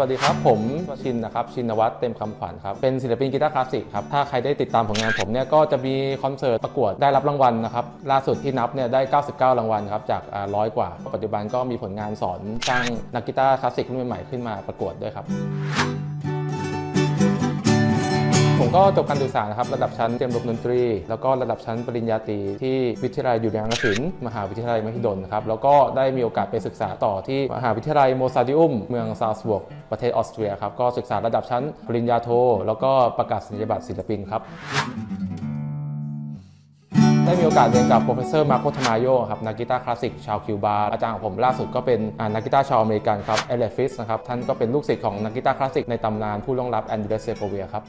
วัสดีครับ ผมชินนะครับชินวัตรเต็มคำขวัญครับ เป็นศิลปินกีตาร์คลาสสิกครับ ถ้าใครได้ติดตามผลงานผมเนี่ยก็จะมีคอนเสิร์ตประกวดได้รับรางวัลนะครับ ล่าสุดที่นับเนี่ยได้ 99 รางวัลครับ จากร้อยกว่า ปัจจุบันก็มีผลงานสอนสร้างนักกีตาร์คลาสสิกรุ่นใหม่ๆขึ้นมาประกวดด้วยครับ ก็จบการศึกษานะครับระดับชั้นเตรียมรบดนตรี แล้วก็ระดับชั้นปริญญาตรีที่วิทยาลัยดุริยางคศิลป์มหาวิทยาลัยมหิดลครับแล้วก็ได้มีโอกาสไปศึกษาต่อที่มหาวิทยาลัยโมซาดิอุมเมืองซาลซบวกประเทศออสเตรียครับก็ศึกษาระดับชั้นปริญญาโท แล้วก็ประกาศนียบัตรศิลปินครับได้มีโอกาสเรียนกับโปรเฟสเซอร์มาโคทมาโยครับนักกีตาร์คลาสสิกชาวคิวบาอาจารย์ของผมล่าสุดก็เป็นนักกีตาร์ชาวอเมริกันครับเอเลฟิสนะครับท่านก็เป็นลูกศิษย์ของนักกีตาร์คลาสสิกในตำนานผู้ล่วงลับแอนเดรสเซโกเวียครับ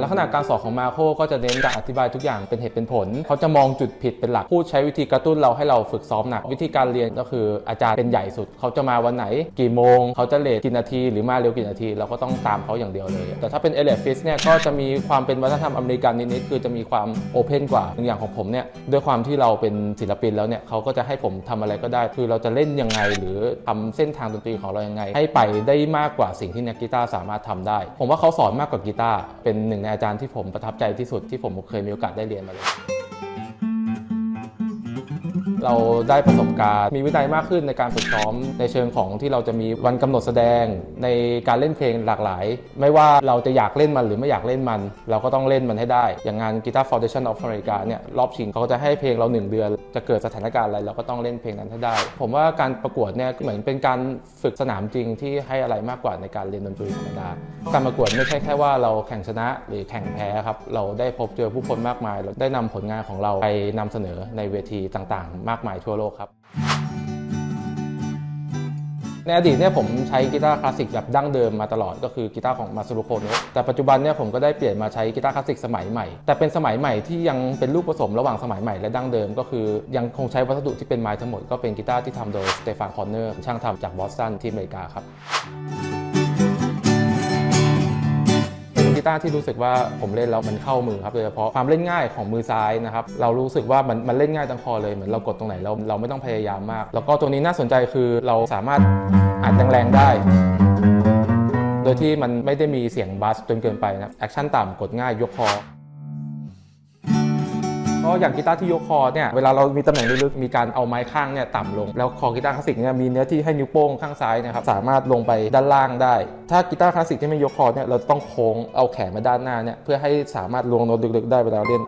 ลักษณะการสอนของมาโคก็จะเน้นการอธิบายทุกอย่างเป็นเหตุเป็นผล เขาจะมองจุดผิดเป็นหลัก พูดใช้วิธีกระตุ้นเราให้เราฝึกซ้อมหนัก วิธีการเรียนก็คืออาจารย์เป็นใหญ่สุด เขาจะมาวันไหน กี่โมง เขาจะเลทกี่นาที หรือมาเร็วกี่นาที เราก็ต้องตามเขาอย่างเดียวเลย แต่ถ้าเป็นเอเลฟิสเนี่ยก็จะมีความเป็นวัฒนธรรมอเมริกันนิดๆคือจะมีความโอเพนกว่าอย่างของผมเนี่ยด้วยความที่เราเป็นศิลปินแล้วเนี่ยเขาก็จะให้ผมทำอะไรก็ได้ คือเราจะเล่นยังไง หรือทำเส้นทางดนตรีของเรายังไง ให้ไปได้มากกว่าสิ่งที่นักกีตาร์สามารถทำได้ ผมว่าเขาสอนมากกว่ากีตาร์เป็นหนึ่งในอาจารย์ที่ผมประทับใจที่สุดที่ผมเคยมีโอกาสได้เรียนมาเลย เราได้ประสบการณ์ มีวินัยมากขึ้นในการฝึกซ้อมในเชิงของที่เราจะมีวันกำหนดแสดงในการเล่นเพลงหลากหลาย ไม่ว่าเราจะอยากเล่นมันหรือไม่อยากเล่นมัน เราก็ต้องเล่นมันให้ได้ อย่างงาน Guitar Foundation of America เนี่ยรอบชิงเขาก็จะให้เพลงเรา 1 เดือน จะเกิดสถานการณ์อะไรเราก็ต้องเล่นเพลงนั้นให้ได้ ผมว่าการประกวดเนี่ยเหมือนเป็นการฝึกสนามจริงที่ให้อะไรมากกว่าในการเรียนดนตรีธรรมดาการประกวดไม่ใช่แค่ว่าเราแข่งชนะหรือแข่งแพ้ครับเราได้พบเจอผู้คนมากมาย เราได้นำผลงานของเราไปนำเสนอในเวทีต่างๆมากมายทั่วโลกครับ ในอดีตเนี่ยผมใช้กีตาร์คลาสสิกแบบดั้งเดิมมาตลอดก็คือกีตาร์ของมาซูรุโคโนะแต่ปัจจุบันเนี่ยผมก็ได้เปลี่ยนมาใช้กีตาร์คลาสสิกสมัยใหม่ แต่เป็นสมัยใหม่ที่ยังเป็นลูกผสมระหว่างสมัยใหม่และดั้งเดิม ก็คือยังคงใช้วัสดุที่เป็นไม้ทั้งหมดก็เป็นกีตาร์ที่ทำโดยสเตฟานคอนเนอร์ช่างทำจากบอสตันที่อเมริกาครับ กีตาร์ที่รู้สึกว่าผมเล่นแล้วมันเข้ามือครับโดยเฉพาะความเล่นง่ายของมือซ้ายนะครับเรารู้สึกว่ามันมันเล่นง่ายตั้งคอเลยเหมือนเรากดตรงไหนเราเราไม่ต้องพยายามมาก แล้วก็ตัวนี้น่าสนใจคือเราสามารถอัดแรงๆได้โดยที่มันไม่ได้มีเสียงบัสจนเกินไปนะแอคชั่นต่ำกดง่ายยกคอ เพราะอย่างกีตาร์ที่ยกคอเนี่ยเวลาเรามีตำแหน่งลึกๆมีการเอาไม้ข้างเนี่ยต่ำลง แล้วคอกีตาร์คลาสสิกเนี่ยมีเนื้อที่ให้นิ้วโป้งข้างซ้ายนะครับสามารถลงไปด้านล่างได้ ถ้ากีตาร์คลาสสิกที่ไม่ยกคอเนี่ยเราต้องโค้งเอาแขนมาด้านหน้าเนี่ยเพื่อให้สามารถลงโน้ตลึกๆได้เวลาเล่น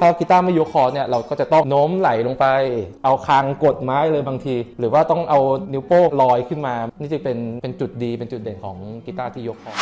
ถ้ากีตาร์ไม่ยกคอเนี่ยเราก็จะต้องโน้มไหลลงไป เอาคางกดไม้เลยบางที หรือว่าต้องเอานิ้วโป้งลอยขึ้นมา นี่จะเป็นเป็นจุดดีเป็นจุดเด่นของกีตาร์ที่ยกคอ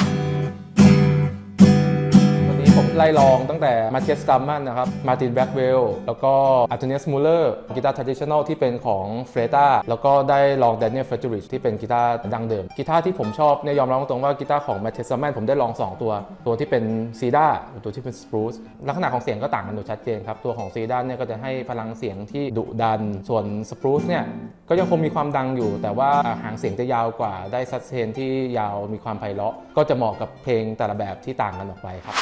ไล่ลองตั้งแต่มาเชสตัมมันนะครับมาตินแบ็กเวลแล้วก็อัลเทเนียสมูเลอร์กีตาร์ทรดิชัน a ลที่เป็นของเฟรตาแล้วก็ได้ลองแดเนียลเฟร e ริชที่เป็นกีตาร์ดังเดิมกีตาร์ที่ผมชอบเนี่ยยอมรับตรงๆว่ากีตาร์ของมาเชสตัมมันผมได้ลอง 2 ตัว ตัวที่เป็นซีด้าตัวที่เป็นสปรูซลักษณะของเสียงก็ต่างกันโดยชัดเจนครับตัวของซีด้าเนี่ยก็จะให้พลังเสียงที่ดุดัน ส่วนสปรูซเนี่ยก็ยังคงมีความดังอยู่ แต่ว่าหางเสียงจะยาวกว่าได้ซัสเทนที่ยาวมีความไพเราะก็จะเหมาะกับเพลงแต่ละแบบที่ต่างกันออกไปครับ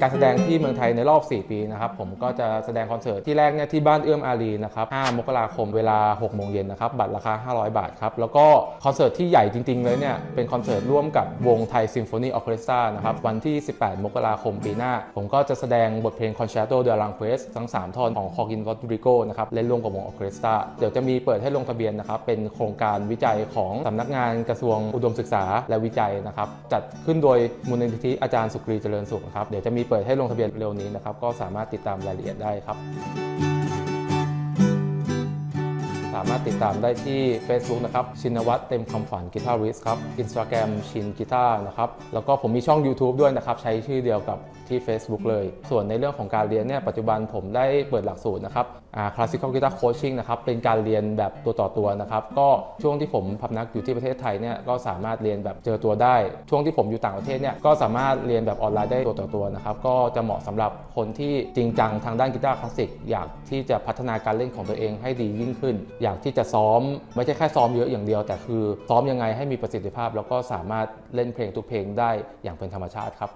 การแสดงที่เมืองไทยในรอบ 4 ปีนะครับผมก็จะแสดงคอนเสิร์ตที่แรกเนี่ยที่บ้านเอื้อมอารีนะครับ 5 มกราคมเวลา 6 โมงเย็นนะครับ บัตรราคา 500 บาทครับ แล้วก็คอนเสิร์ตที่ใหญ่จริง ๆ เลยเนี่ย เป็นคอนเสิร์ตร่วมกับวงไทยซิมโฟนีออเคสตรานะครับ วันที่ 18 มกราคมปีหน้า ผมก็จะแสดงบทเพลงคอนแชร์โตเดลังเควสทั้ง 3 ท่อนของคอกินรอดริโกนะครับเล่นร่วมกับวงออเคสตราเดี๋ยวจะมีเปิดให้ลงทะเบียนนะครับเป็นโครงการวิจัยของสำนักงานกระทรวงอุดมศึกษาและวิจัยนะครับจัดขึ้นโดยมูลนิธิอาจารย์สุกรีเจริญสุขครับเดี๋ยวจะมีเปิดให้ลงทะเบียนเร็วนี้นะครับ ก็สามารถติดตามรายละเอียดได้ครับามารถติดตามได้ที่ Facebook นะครับชินวัตรเต็มคำฝันกีตาริสครับ Instagram ชินกีตาร์นะครับแล้วก็ผมมีช่อง YouTube ด้วยนะครับ ใช้ชื่อเดียวกับที่ Facebook เลย ส่วนในเรื่องของการเรียนเนี่ยปัจจุบันผมได้เปิดหลักสูตรนะครับ Classical Guitar Coaching นะครับเป็นการเรียนแบบตัวต่อตัวนะครับก็ช่วงที่ผมพำนักอยู่ที่ประเทศไทยเนี่ยก็สามารถเรียนแบบเจอตัวได้ ช่วงที่ผมอยู่ต่างประเทศเนี่ยก็สามารถเรียนแบบออนไลน์ได้ตัวต่อตัวนะครับก็จะเหมาะสำหรับคนที่จริงจังทางด้านกีตาร์คลาสสิกอยากที่จะพัฒนาการเล่นของตัวเองให้ดียิ่งขึ้นอยากที่จะซ้อม ไม่ใช่แค่ซ้อมเยอะอย่างเดียว แต่คือซ้อมยังไงให้มีประสิทธิภาพ แล้วก็สามารถเล่นเพลงทุกเพลงได้อย่างเป็นธรรมชาติครับ